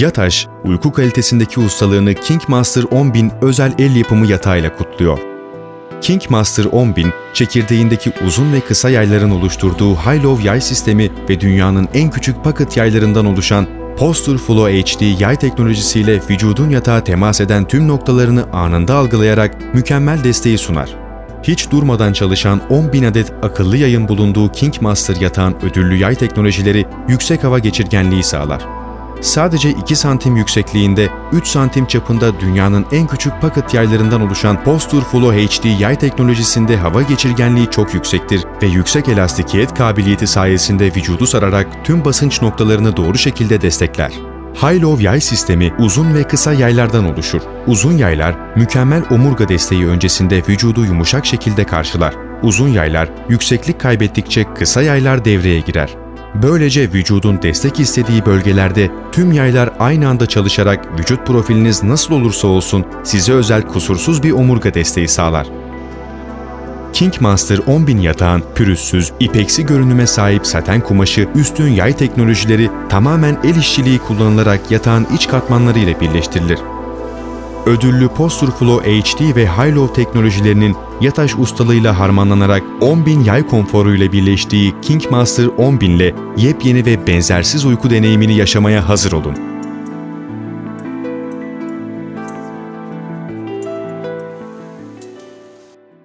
Yataş, uyku kalitesindeki ustalığını King Master 10.000 özel el yapımı yatağıyla kutluyor. King Master 10.000, çekirdeğindeki uzun ve kısa yayların oluşturduğu High-Low yay sistemi ve dünyanın en küçük pocket yaylarından oluşan Posture Flow HD yay teknolojisiyle vücudun yatağa temas eden tüm noktalarını anında algılayarak mükemmel desteği sunar. Hiç durmadan çalışan 10.000 adet akıllı yayın bulunduğu King Master yatağın ödüllü yay teknolojileri yüksek hava geçirgenliği sağlar. Sadece 2 santim yüksekliğinde 3 santim çapında dünyanın en küçük pocket yaylarından oluşan Posture Flow HD yay teknolojisinde hava geçirgenliği çok yüksektir ve yüksek elastikiyet kabiliyeti sayesinde vücudu sararak tüm basınç noktalarını doğru şekilde destekler. High-Low yay sistemi uzun ve kısa yaylardan oluşur. Uzun yaylar mükemmel omurga desteği öncesinde vücudu yumuşak şekilde karşılar. Uzun yaylar yükseklik kaybettikçe kısa yaylar devreye girer. Böylece vücudun destek istediği bölgelerde tüm yaylar aynı anda çalışarak vücut profiliniz nasıl olursa olsun size özel kusursuz bir omurga desteği sağlar. King Master 10.000 yatağın pürüzsüz, ipeksi görünüme sahip saten kumaşı, üstün yay teknolojileri tamamen el işçiliği kullanılarak yatağın iç katmanları ile birleştirilir. Ödüllü Posture Flow HD ve High-Low teknolojilerinin yataş ustalığıyla harmanlanarak 10.000 yay konforu ile birleştiği King Master 10.000 ile yepyeni ve benzersiz uyku deneyimini yaşamaya hazır olun.